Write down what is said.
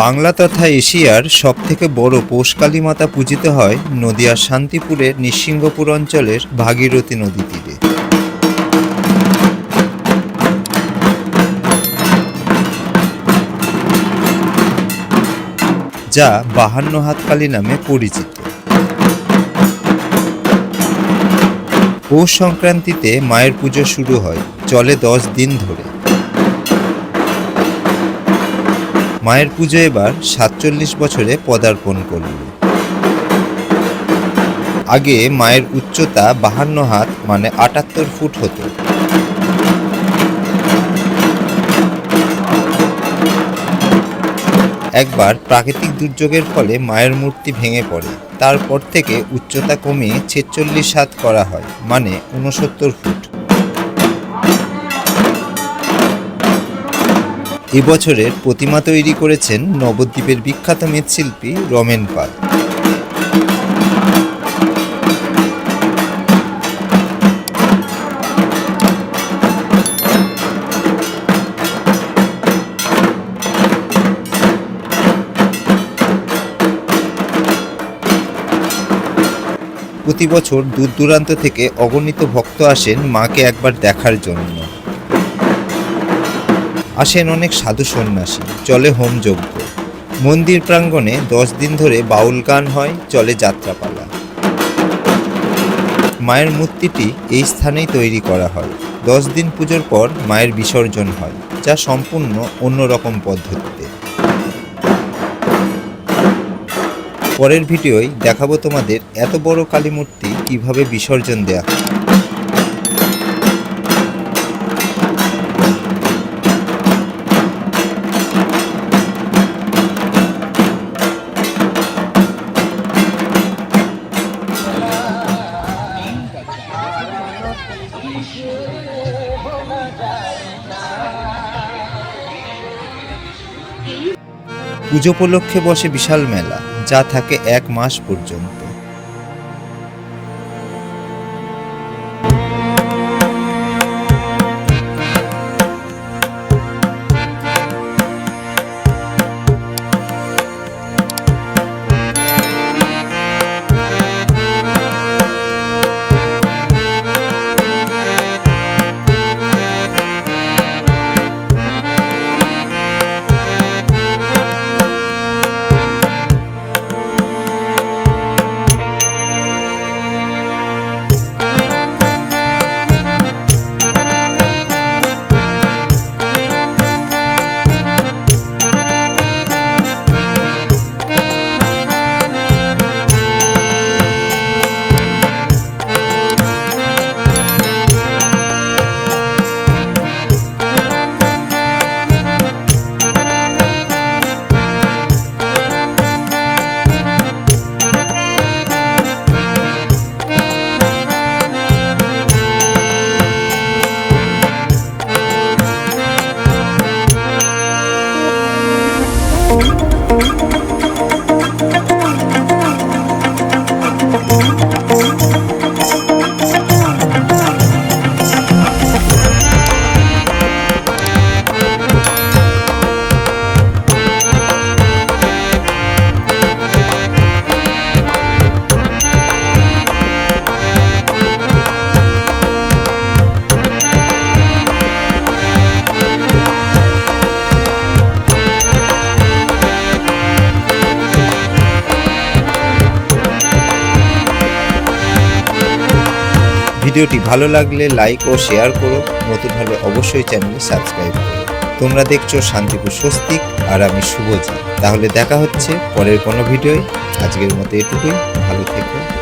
বাংলা তথা এশিয়ার সবথেকে বড় পোষকালী মাতা পূজিত হয় নদিয়ার শান্তিপুরের নিঃসিংহপুর অঞ্চলের ভাগীরথী নদী তীরে যা বাহান্ন হাতকালী নামে পরিচিত। পৌষ সংক্রান্তিতে মায়ের পুজো শুরু হয়, চলে দশ দিন ধরে। মায়ের পুজো এবার সাতচল্লিশ বছরে পদার্পণ করল। আগে মায়ের উচ্চতা বাহান্ন হাত মানে আটাত্তর ফুট হতো। একবার প্রাকৃতিক দুর্যোগের ফলে মায়ের মূর্তি ভেঙে পড়ে। তারপর থেকে উচ্চতা কমিয়ে ছেচল্লিশ হাত করা হয় মানে উনসত্তর ফুট। এবছরের প্রতিমা তৈরি করেছেন নবদ্বীপের বিখ্যাত মৃৎশিল্পী রমেন পাল। প্রতি বছর দূর দূরান্ত থেকে অগণিত ভক্ত আসেন মাকে একবার দেখার জন্য। আসেন অনেক সাধু সন্ন্যাসী, চলে হোম যজ্ঞ মন্দির প্রাঙ্গণে দশ দিন ধরে বাউল গান হয়, চলে যাত্রাপালা। মায়ের মূর্তিটি এই স্থানেই তৈরি করা হয়। দশ দিন পুজোর পর মায়ের বিসর্জন হয়, যা সম্পূর্ণ অন্যরকম পদ্ধতিতে। পরের ভিডিওয় দেখাবো তোমাদের এত বড় কালী মূর্তি কীভাবে বিসর্জন দেয়া হয়। পুজো উপলক্ষে বসে বিশাল মেলা যা থাকে এক মাস পর্যন্ত। ভিডিওটি ভালো লাগলে লাইক ও শেয়ার করো নতুন হলে অবশ্যই চ্যানেলে সাবস্ক্রাইব করো তোমরা দেখছ শান্তিপুর স্বস্তিক আর আমি শুভজি তাহলে দেখা হচ্ছে পরের কোনো ভিডিওয়। আজকের মতো এটুকুই। ভালো থেকো।